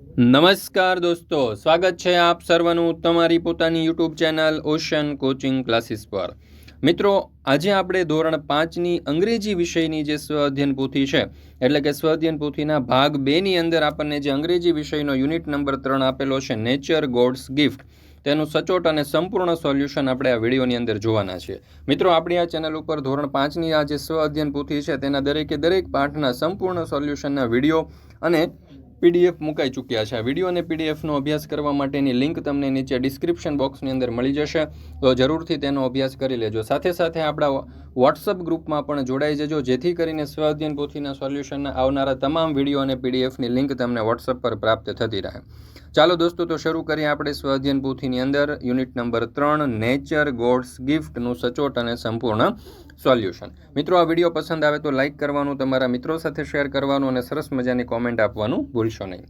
નમસ્કાર દોસ્તો, સ્વાગત છે આપ સર્વનું તમારી પોતાની YouTube channel ocean coaching classes પર. મિત્રો, આજે આપણે ધોરણ પાંચની અંગ્રેજી વિષયની જે સ્વ અધ્યયન પોથી છે, એટલે કે સ્વ અધ્યયન પોથીના ભાગ બેની અંદર આપણને જે અંગ્રેજી વિષયનો યુનિટ નંબર ત્રણ આપેલો છે નેચર ગોડ્સ ગિફ્ટ તેનું સચોટ અને સંપૂર્ણ સોલ્યુશન આપણે આ વિડીયોની અંદર જોવાના છીએ મિત્રો, આપણી આ ચેનલ ઉપર ધોરણ પાંચની આ જે સ્વ અધ્યયન પોથી છે, તેના દરેકે દરેક પાઠના સંપૂર્ણ સોલ્યુશનના વીડિયો અને પીડીએફ મુકાઈ ચૂક્યા છે. આ વીડિયો અને પીડીએફનો અભ્યાસ કરવા માટેની લિંક તમને નીચે ડિસ્ક્રિપ્શન બોક્સની અંદર મળી જશે. તો જરૂરથી તેનો અભ્યાસ કરી લેજો. સાથે સાથે આપણા વોટ્સઅપ ગ્રુપમાં પણ જોડાઈ જજો. જેથી કરીને સ્વાધ્યન પોથીના સોલ્યુશનના આવનારા તમામ વીડિયો અને પીડીએફની લિંક તમને વોટ્સઅપ પર પ્રાપ્ત થતી રહે. ચાલો દોસ્તો, તો શરૂ કરીએ આપણે સ્વાધ્યન પોથીની અંદર. યુનિટ નંબર ત્રણ નેચર ગોડ્સ ગિફ્ટનું સચોટ અને સંપૂર્ણ સોલ્યુશન મિત્રો આ વીડિયો પસંદ આવે તો લાઇક કરવાનું તમારા મિત્રો સાથે શેર કરવાનું અને સરસ મજાની કોમેન્ટ આપવાનું ભૂલશો નહીં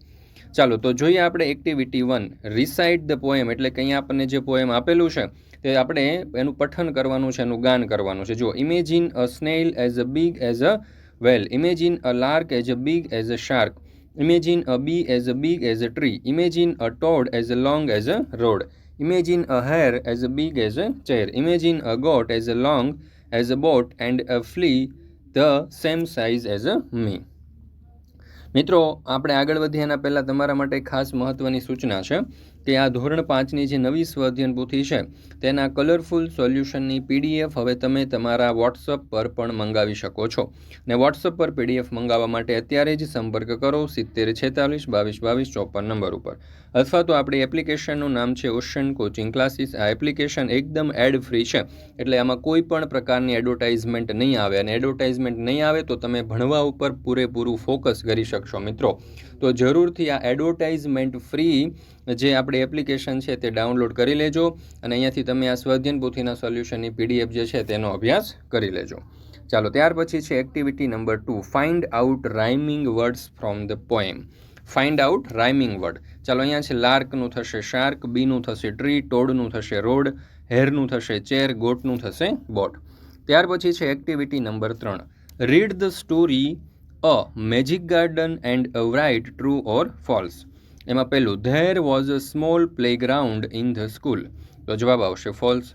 ચાલો તો જોઈએ આપણે activity one recite the poem એટલે કે અહીંયા આપણને જે પોએમ આપેલું છે તે આપણે એનું પઠન કરવાનું છે એનું ગાન કરવાનું છે જો imagine a snail as a big as a whale imagine a lark as a big as a shark imagine a bee as a big as a tree imagine a toad as a long as a road imagine a hare as a big as a chair imagine a goat as a long as a boat and a flea, the same size as a me. મિત્રો, આપણે આગળ વધીએ એના પહેલાં તમારા માટે ખાસ મહત્ત્વની સૂચના છે. કે આ ધોરણ પાંચની જે નવી સ્વાધ્યન પોથી છે, તેના કલરફુલ સોલ્યુશનની પીડીએફ હવે તમે તમારા વોટ્સઅપ પર પણ મંગાવી શકો છો. ને વોટ્સઅપ પર પીડીએફ મંગાવવા માટે અત્યારે જ સંપર્ક કરો સિત્તેર છેતાલીસ બાવીસ બાવીસ ચોપન નંબર ઉપર. અથવા તો આપણી એપ્લિકેશનનું નામ છે ઓશન કોચિંગ ક્લાસીસ આ એપ્લિકેશન એકદમ એડ ફ્રી છે, એટલે આમાં કોઈ પણ પ્રકારની એડવર્ટાઇઝમેન્ટ નહીં આવે. અને એડવર્ટાઇઝમેન્ટ નહીં આવે તો તમે ભણવા ઉપર પૂરેપૂરું ફોકસ કરી શકશો મિત્રો. તો જરૂરથી આ એડવર્ટાઇઝમેન્ટ ફ્રી જે આપણે એપ્લિકેશન છે તે ડાઉનલોડ કરી લેજો અને અહીંયાથી તમે આ સ્વાધ્યન પોથીના સોલ્યુશનની પીડીએફ જે છે તેનો અભ્યાસ કરી લેજો. ચાલો, ત્યાર પછી છે activity number two find out rhyming words from the poem find out rhyming word ચાલો, અહીંયા છે લાર્કનું થશે શાર્ક બીનું થશે ટ્રી ટોડનું થશે રોડ હેરનું થશે ચેર ગોટનું થશે બોટ ત્યાર પછી છે એક્ટિવિટી નંબર ત્રણ read the story a magic garden and a write true or false એમાં પહેલું there was a small playground in the school તો જવાબ આવશે ફોલ્સ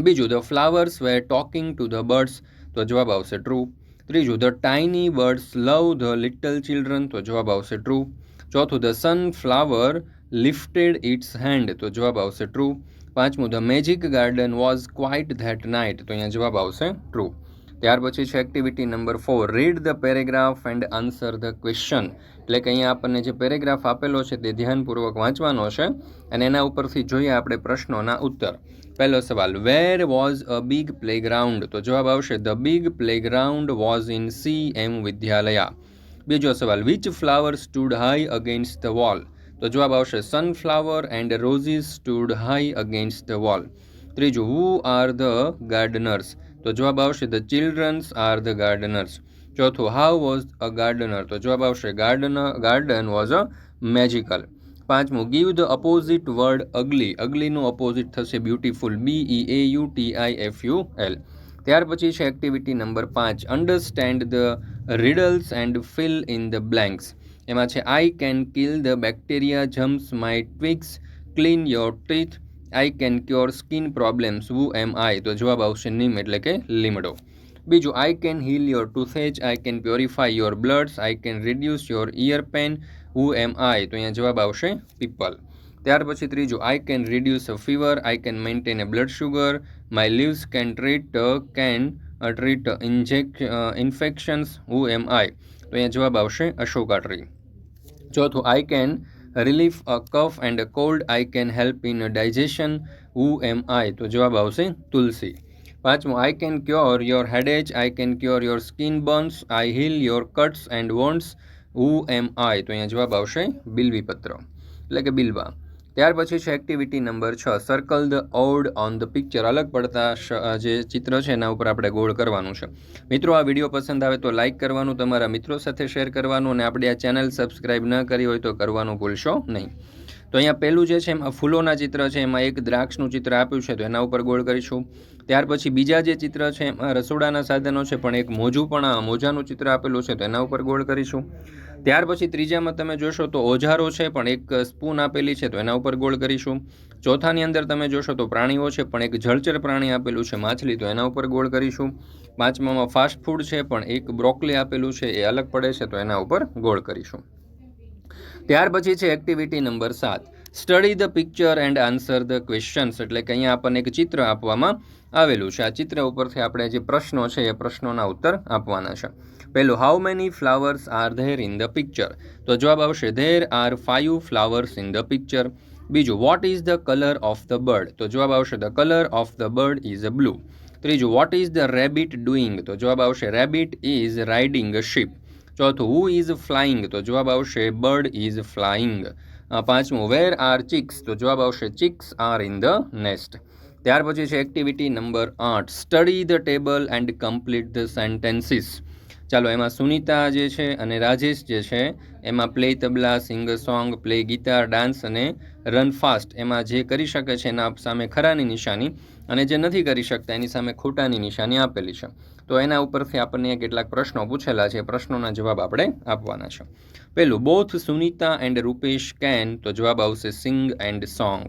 બીજું the flowers were talking to the birds તો જવાબ આવશે ટ્રુ ત્રીજું the tiny birds love the little children તો જવાબ આવશે ટ્રુ ચોથું the sunflower lifted its hand તો જવાબ આવશે ટ્રુ પાંચમું the magic garden was quiet that night તો અહીંયા જવાબ આવશે ટ્રુ ત્યાર પછી છે activity number four read the paragraph and answer the question એટલે કે અહીંયા આપણને જે પેરેગ્રાફ આપેલો છે તે ધ્યાનપૂર્વક વાંચવાનો છે અને એના ઉપરથી જોઈએ આપણે પ્રશ્નોના ઉત્તર. પહેલો સવાલ where was a big playground તો જવાબ આવશે the big playground was in C M Vidyalaya. બીજો સવાલ which flower stood high against the wall તો જવાબ આવશે sunflower and roses stood high against the wall ત્રીજું હુ આર ધ ગાર્ડનર્સ તો જવાબ આવશે the childrens are the gardeners. ચોથું, હાઉ વોઝ અ ગાર્ડનર? તો જવાબ આવશે garden garden was a magical. પાંચમું, give the opposite word ugly. અગલીનું opposite થશે beautiful B E A U T I F U L ત્યાર પછી છે એક્ટિવિટી નંબર પાંચ understand the riddles and fill in the blanks એમાં છે I can kill the bacteria germs my twigs clean your teeth I can cure skin problems, who am I? તો જવાબ આવશે નિમ, એટલે કે લીમડો. બીજું, I can heal your toothache I can purify your bloods, I can reduce your ear pain who am I? તો અહીંયા જવાબ આવશે પીપલ. ત્યાર પછી ત્રીજું, I can reduce a fever, I can maintain a blood sugar, my leaves can treat can treat inject infections who am I? તો અહીંયા જવાબ આવશે અશોકા ટ્રી. ચોથું, I can relief a cough and a cold I can help in digestion who am I તો જવાબ આવશે તુલસી. પાંચમું I can cure your headache I can cure your skin burns I heal your cuts and wounds who am I તો અહીંયા જવાબ આવશે બિલવીપત્ર. એટલે કે બિલવા. ત્યાર પછી છે એક્ટિવિટી નંબર છ. Circle the odd one the picture અલગ પડતા જે ચિત્ર છે એના ઉપર આપણે ગોળ કરવાનું છે. મિત્રો, આ વીડિયો પસંદ આવે તો લાઇક કરવાનું, તમારા મિત્રો સાથે શેર કરવાનું અને આપણે આ ચેનલ સબસ્ક્રાઈબ ન કરી હોય તો કરવાનું ભૂલશો નહીં. તો અહીંયા પહેલું જે છે એમાં ફૂલોના ચિત્ર છે, એમાં એક દ્રાક્ષનું ચિત્ર આપ્યું છે, તો એના ઉપર ગોળ કરીશું. ત્યાર પછી બીજા જે ચિત્ર છે એમાં રસોડાના સાધનો છે, પણ એક મોજું પણ મોજાનું ચિત્ર આપેલું છે, તો એના ઉપર ગોળ કરીશું. ત્યાર પછી ત્રીજામાં તમે જોશો તો ઓજારો છે, પણ એક સ્પૂન આપેલી છે, તો એના ઉપર ગોળ કરીશું. ચોથાની અંદર તમે જોશો તો પ્રાણીઓ છે, પણ એક જળચર પ્રાણી આપેલું છે, માછલી, તો એના ઉપર ગોળ કરીશું. પાંચમામાં ફાસ્ટ ફૂડ છે, પણ એક બ્રોકલી આપેલું છે, એ અલગ પડે છે, તો એના ઉપર ગોળ કરીશું. ત્યાર પછી છે એક્ટિવિટી નંબર સાત. Study the picture and answer the questions એટલે કે અહીંયા આપણને એક ચિત્ર આપવામાં આવેલું છે. આ ચિત્ર ઉપરથી આપણે જે પ્રશ્નો છે, એ પ્રશ્નોના ઉત્તર આપવાના છે. પહેલું how many flowers are there in the picture તો જવાબ આવશે there are five flowers in the picture બીજું what is the colour of the bird તો જવાબ આવશે the colour of the bird is a blue ત્રીજું what is the rabbit doing તો જવાબ આવશે rabbit is riding a sheep ચોથું who is flying તો જવાબ આવશે બર્ડ ઇઝ ફ્લાઇંગ પાંચમું વેર આર ચિક્સ તો જવાબ આવશે chicks are in the nest ત્યાર પછી છે એક્ટિવિટી નંબર આઠ study the table and complete the sentences ચાલો, એમાં સુનિતા જે છે અને રાજેશ જે છે, એમાં play tabla sing song play guitar dance અને રન ફાસ્ટ એમાં જે કરી શકે છે એના સામે ખરાની નિશાની. અને જે નથી કરી શકતા, એની સામે ખોટાની નિશાની આપેલી છે. તો એના ઉપરથી આપણને કેટલાક પ્રશ્નો પૂછેલા છે. પ્રશ્નોના જવાબ આપણે આપવાના છે. પહેલું both Sunita and Rupesh can તો જવાબ આવશે સિંગ એન્ડ સોંગ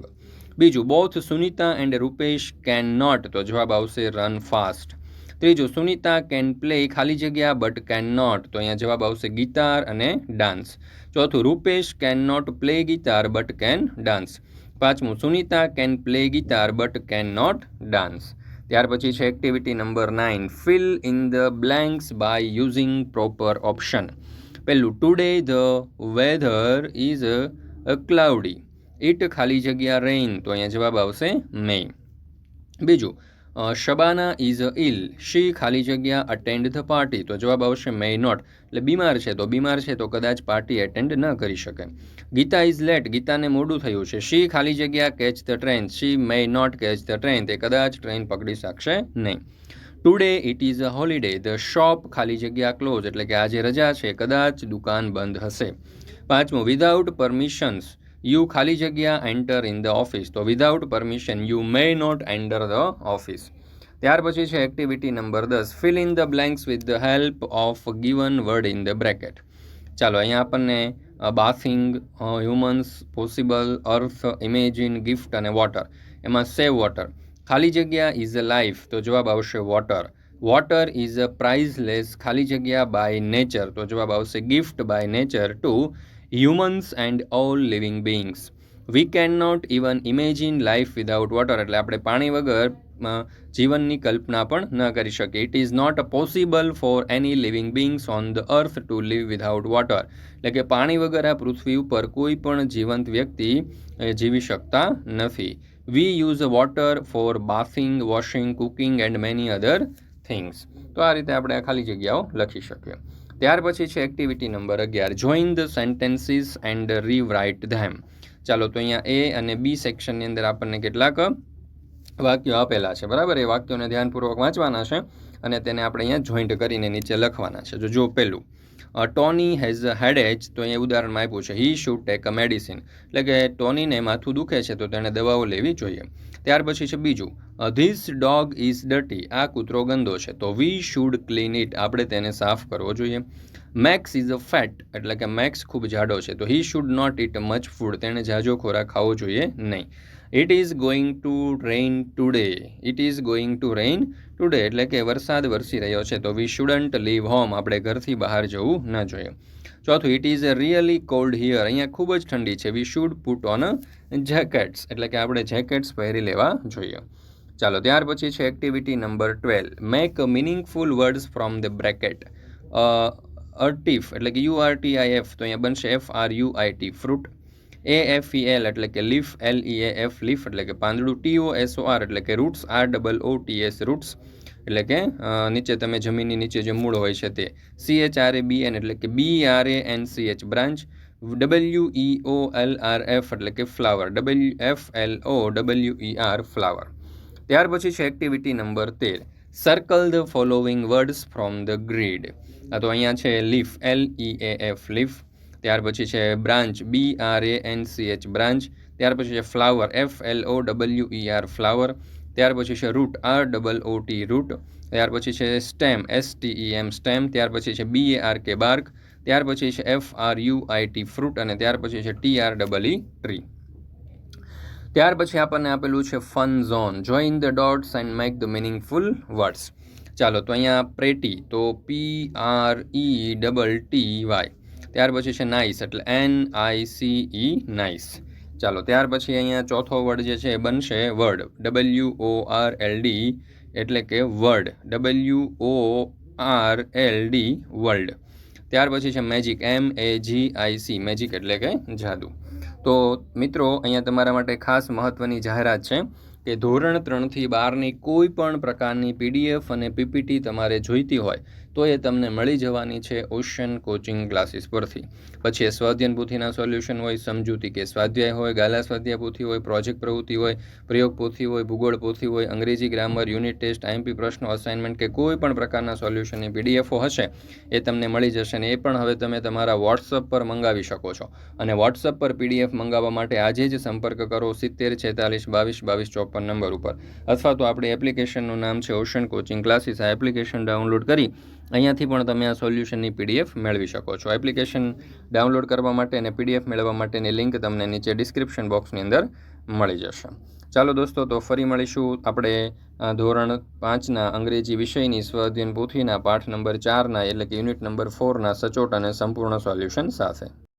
બીજું both Sunita and Rupesh can not તો જવાબ આવશે રન ફાસ્ટ ત્રીજું સુનિતા કેન પ્લે ખાલી જગ્યા બટ કેન નોટ તો અહીંયા જવાબ આવશે ગિટાર અને ડાન્સ ચોથું Rupesh can not play guitar but can dance પાંચમું Sunita can play guitar but can not dance ત્યાર પછી છે activity number nine fill in the blanks by using proper option પહેલું today the weather is a cloudy it ખાલી જગ્યા rain તો અહીંયા જવાબ આવશે મે બીજું શબાના ઇઝ અ ઇલ. શી ખાલી જગ્યા અટેન્ડ ધ પાર્ટી? તો જવાબ આવશે મે નોટ એટલે બીમાર છે તો બીમાર છે તો કદાચ પાર્ટી એટેન્ડ ન કરી શકે. Gita is late. ગીતાને મોડું થયું છે. શી ખાલી જગ્યા catch the train? She may not catch the train? તે કદાચ ટ્રેન પકડી શકશે નહીં. Today it is a holiday the shop ખાલી જગ્યા ક્લોઝ એટલે કે આજે રજા છે. કદાચ દુકાન બંધ હશે. પાંચમું વિધાઉટ પરમિશન્સ યુ ખાલી જગ્યા એન્ટર ઇન ધ ઓફિસ તો without permission you may not enter the office ત્યાર પછી છે એક્ટિવિટી નંબર દસ. Fill in the blanks with the help of given word in the bracket ચાલો, અહીંયા આપણને bathing humans possible earth imagine gift અને water એમાં સેવ વોટર ખાલી જગ્યા ઇઝ અ લાઈફ તો જવાબ આવશે water water is a priceless ખાલી જગ્યા બાય નેચર તો જવાબ આવશે gift by nature to humans and all living beings we can not even imagine life without water એટલે આપણે પાણી વગર જીવનની કલ્પના પણ ન કરી શકીએ. It is not possible for any living beings on the earth to live without water એટલે કે પાણી વગર આ પૃથ્વી ઉપર કોઈ પણ જીવંત વ્યક્તિ જીવી શકતા નથી. We use water for bathing washing cooking and many other things તો આ રીતે આપણે આ ખાલી જગ્યાઓ લખી શકીએ. ત્યાર પછી છે એક્ટિવિટી નંબર અગિયાર. Join the sentences and rewrite them ચાલો, તો અહીંયા એ અને બી સેક્શનની અંદર આપણને કેટલાક વાક્યો આપેલા છે. બરાબર? એ વાક્યોને ધ્યાનપૂર્વક વાંચવાના છે. અને તેને આપણે અહીંયા જોઈન્ટ કરીને નીચે લખવાના છે. જો જો પહેલું ટોની હેઝ હેડ એચ તો અહીંયા ઉદાહરણમાં આપ્યું છે he should take a medicine એટલે કે ટોનીને માથું દુખે છે, તો તેણે દવાઓ લેવી જોઈએ. ત્યાર પછી છે બીજું ધીસ ડોગ ઇઝ ડટી આ કૂતરો ગંદો છે, તો વી શુડ ક્લીન ઇટ આપણે તેને સાફ કરવો જોઈએ. મેક્સ ઇઝ અ ફેટ એટલે કે મેક્સ ખૂબ જાડો છે, તો he should not eat much food તેણે જાજો ખોરાક ખાવો જોઈએ નહીં. It is going to rain today it is going to rain today એટલે કે વરસાદ વરસી રહ્યો છે. તો વી શુડન્ટ લીવ હોમ આપણે ઘરથી બહાર જવું ન જોઈએ. ચોથું it is really cold here અહીંયા ખૂબ જ ઠંડી છે. We should put on jackets એટલે કે આપણે જેકેટ્સ પહેરી લેવા જોઈએ. ચાલો, ત્યાર પછી છે activity number twelve make meaningful words from the bracket અર્ટીફ, એટલે કે U R T I F તો અહીંયા બનશે F R U I T fruit A F E L એટલે કે leaf L E A F leaf એટલે કે પાંદડું T O S O R એટલે કે roots R double O T S roots એટલે કે નીચે તમે જમીનની નીચે જે મૂળ હોય છે તે C H R A B N એટલે કે B R A N C H branch W E O L R F એટલે કે flower W F L O W E R flower. ત્યાર પછી છે એક્ટિવિટી નંબર તેર circle the following words from the grid આ તો અહીંયા છે leaf L E A F leaf ત્યાર પછી છે branch B R A N C H branch. ત્યાર પછી છે flower F L O W E R flower. ત્યાર પછી છે root R double O T root. ત્યાર પછી છે stem S E M stem. ત્યાર પછી છે બી એ આર કે બાર્ક. ત્યાર પછી છે F R U I T fruit. અને ત્યાર પછી છે T R double E tree ત્યાર પછી આપણને આપેલું છે fun zone. Join the dots and make the meaningful words ચાલો, તો અહીંયા પ્રેટી, તો P R E double T Y ત્યાર પછી છે નાઇસ એટલે N I C E nice ચાલો, ત્યાર પછી અહીંયા ચોથો વર્ડ જે છે એ બનશે word W O R L D એટલે કે word W O R L D world ત્યાર પછી છે magic M A G I C magic એટલે કે જાદુ. તો મિત્રો, અહીંયા તમારા માટે ખાસ મહત્ત્વની જાહેરાત છે કે ધોરણ ત્રણથી બારની કોઈ પણ પ્રકારની પીડીએફ અને પીપીટી તમારે જોઈતી હોય તો એ તમને મળી જવાની છે ઓશન કોચિંગ ક્લાસીસ પરથી. પછી સ્વાધ્યન પોથીના સોલ્યુશન હોય, સમજૂતી કે સ્વાધ્યાય હોય, ગાલા સ્વાધ્યાય પોથી હોય પ્રોજેક્ટ પ્રવૃત્તિ હોય, પ્રયોગ પોથી હોય, ભૂગોળ પોથી હોય, અંગ્રેજી ગ્રામર યુનિટ ટેસ્ટ આઈએમપી પ્રશ્નો અસાઇનમેન્ટ કે કોઈ પણ પ્રકારના સોલ્યુશનની પીડીએફો હશે, એ તમને મળી જશે ને એ પણ હવે તમે તમારા વોટ્સઅપ પર મંગાવી શકો છો. અને વોટ્સઅપ પર પીડીએફ મંગાવવા માટે આજે જ સંપર્ક કરો સિત્તેર છેતાલીસ બાવીસ બાવીસ ચોપન નંબર ઉપર. અથવા તો આપણી એપ્લિકેશનનું નામ છે ઓશન કોચિંગ ક્લાસીસ આ એપ્લિકેશન ડાઉનલોડ કરી અહીંયાથી પણ તમે આ સોલ્યુશનની પીડીએફ મેળવી શકો છો. એપ્લિકેશન ડાઉનલોડ કરવા માટે અને પીડીએફ મેળવવા માટેની લિંક તમને નીચે ડિસ્ક્રિપ્શન બોક્સની અંદર મળી જશે. ચાલો દોસ્તો, તો ફરી મળીશું આપણે ધોરણ પાંચના અંગ્રેજી વિષયની સ્વાધીન પોથીના પાઠ નંબર ચારના એટલે કે યુનિટ નંબર ફોરના સચોટ અને સંપૂર્ણ સોલ્યુશન સાથે.